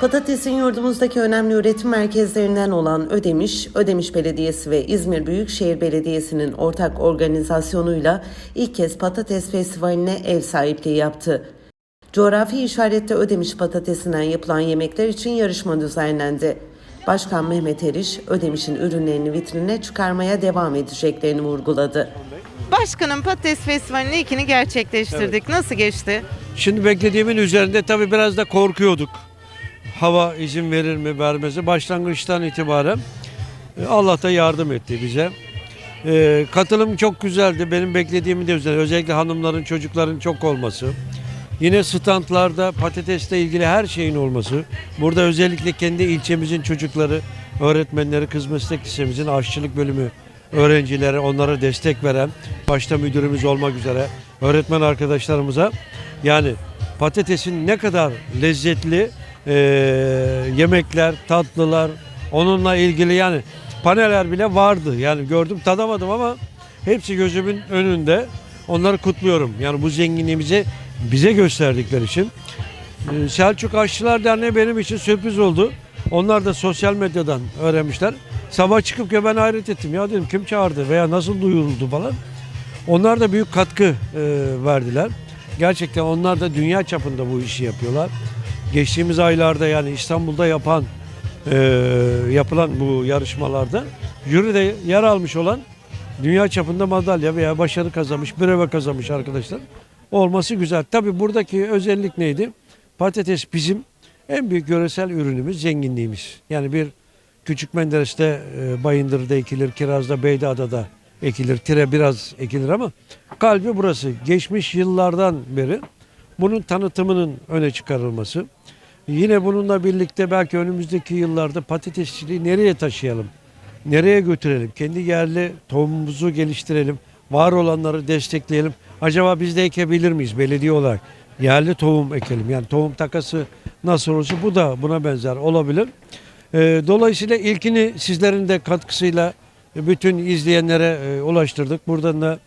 Patatesin yurdumuzdaki önemli üretim merkezlerinden olan Ödemiş, Ödemiş Belediyesi ve İzmir Büyükşehir Belediyesi'nin ortak organizasyonuyla ilk kez patates festivaline ev sahipliği yaptı. Coğrafi işarette Ödemiş patatesinden yapılan yemekler için yarışma düzenlendi. Başkan Mehmet Eriş, Ödemiş'in ürünlerini vitrine çıkarmaya devam edeceklerini vurguladı. Başkanım Patates Festivali'nin ilkini gerçekleştirdik. Nasıl geçti? Şimdi beklediğimin üzerinde tabii biraz da korkuyorduk. Hava izin verir mi vermesi. Başlangıçtan itibaren e, Allah da yardım etti bize. E, katılım çok güzeldi. Benim beklediğimin de üzerine. Özellikle hanımların, çocukların çok olması. Yine standlarda patatesle ilgili her şeyin olması. Burada özellikle kendi ilçemizin çocukları, öğretmenleri, kız meslek lisemizin aşçılık bölümü öğrencileri, onlara destek veren, başta müdürümüz olmak üzere öğretmen arkadaşlarımıza yani patatesin ne kadar lezzetli eee, yemekler, tatlılar, onunla ilgili yani paneler bile vardı. Yani gördüm tadamadım ama hepsi gözümün önünde. Onları kutluyorum. Yani bu zenginliğimizi bize gösterdikleri için. Ee, Selçuk Aşçılar Derneği benim için sürpriz oldu. Onlar da sosyal medyadan öğrenmişler. Sabah çıkıp ben hayret ettim. Ya dedim kim çağırdı veya nasıl duyuruldu falan. Onlar da büyük katkı e, verdiler. Gerçekten onlar da dünya çapında bu işi yapıyorlar. Geçtiğimiz aylarda yani İstanbul'da yapan e, yapılan bu yarışmalarda jüride yer almış olan dünya çapında madalya veya başarı kazanmış, breve kazanmış arkadaşlar olması güzel. Tabii buradaki özellik neydi? Patates bizim en büyük yöresel ürünümüz, zenginliğimiz. Yani bir Küçük Menderes'te, e, Bayındır'da ekilir, Kiraz'da, Beydaada'da ekilir, Tire biraz ekilir ama kalbi burası. Geçmiş yıllardan beri bunun tanıtımının öne çıkarılması. Yine bununla birlikte belki önümüzdeki yıllarda patatesçiliği nereye taşıyalım? Nereye götürelim? Kendi yerli tohumumuzu geliştirelim. Var olanları destekleyelim. Acaba biz de ekebilir miyiz belediye olarak? Yerli tohum ekelim. Yani tohum takası nasıl olursa bu da buna benzer olabilir. Ee, dolayısıyla ilkini sizlerin de katkısıyla bütün izleyenlere e, ulaştırdık. Buradan da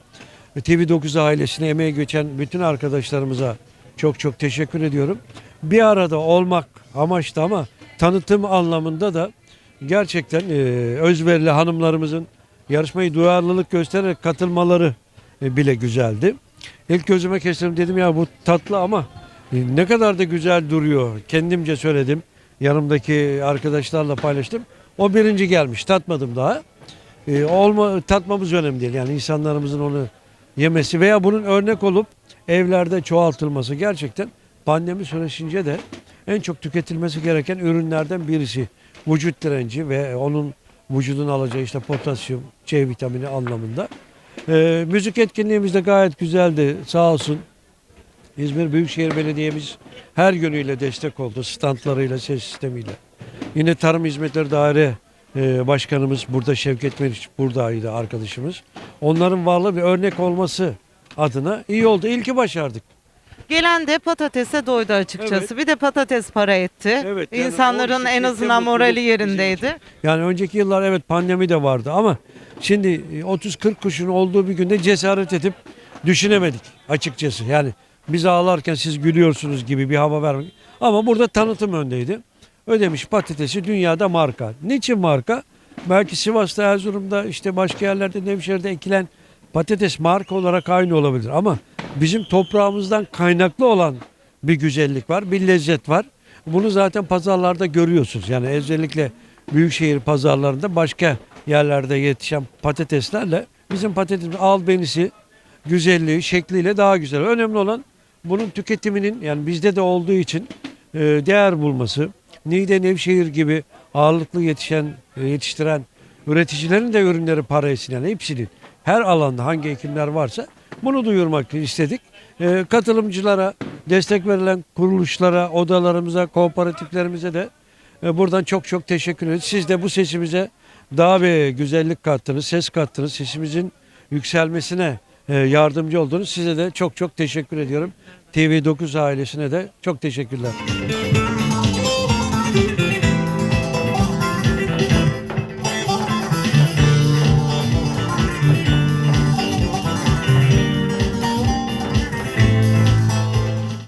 TV9 ailesine emeği geçen bütün arkadaşlarımıza çok çok teşekkür ediyorum. Bir arada olmak amaçlı ama tanıtım anlamında da gerçekten e, özverili hanımlarımızın yarışmayı duyarlılık göstererek katılmaları e, bile güzeldi. İlk gözüme kestim dedim ya bu tatlı ama e, ne kadar da güzel duruyor. Kendimce söyledim. Yanımdaki arkadaşlarla paylaştım. O birinci gelmiş. Tatmadım daha. E, olma, tatmamız önemli değil. Yani insanlarımızın onu yemesi veya bunun örnek olup evlerde çoğaltılması gerçekten pandemi süresince de en çok tüketilmesi gereken ürünlerden birisi. Vücut direnci ve onun vücudun alacağı işte potasyum, C vitamini anlamında. E, müzik etkinliğimiz de gayet güzeldi sağ olsun. İzmir Büyükşehir Belediye'miz her yönüyle destek oldu. Standlarıyla, ses sistemiyle. Yine Tarım Hizmetleri Daire e, Başkanımız burada Şevket Meriç buradaydı arkadaşımız. Onların varlığı bir örnek olması adına iyi oldu. İlki başardık. Gelen de patatese doydu açıkçası. Bir de patates para etti. Evet, yani İnsanların o en şirkette azından mutluluk morali bizim yerindeydi. Yani önceki yıllar evet pandemi de vardı ama şimdi e, 30-40 kuşun olduğu bir günde cesaret edip düşünemedik açıkçası. Yani biz ağlarken siz gülüyorsunuz gibi bir hava vermek. Ama burada tanıtım öndeydi. Ödemiş patatesi dünyada marka. Niçin marka? Belki Sivas'ta, Erzurum'da, işte başka yerlerde, Nevşehir'de ekilen patates marka olarak aynı olabilir. Ama bizim toprağımızdan kaynaklı olan bir güzellik var, bir lezzet var. Bunu zaten pazarlarda görüyorsunuz. Yani özellikle büyükşehir pazarlarında başka yerlerde yetişen patateslerle bizim patatesimiz albenisi, güzelliği, şekliyle daha güzel. Önemli olan bunun tüketiminin yani bizde de olduğu için e, değer bulması. Niğde, Nevşehir gibi ağırlıklı yetişen, e, yetiştiren üreticilerin de ürünleri para etsin. Yani hepsinin her alanda hangi ekimler varsa bunu duyurmak istedik. E, katılımcılara, destek verilen kuruluşlara, odalarımıza, kooperatiflerimize de e, buradan çok çok teşekkür ederiz. Siz de bu sesimize daha bir güzellik kattınız, ses kattınız. Sesimizin yükselmesine e, yardımcı oldunuz. Size de çok çok teşekkür ediyorum. TV9 ailesine de çok teşekkürler.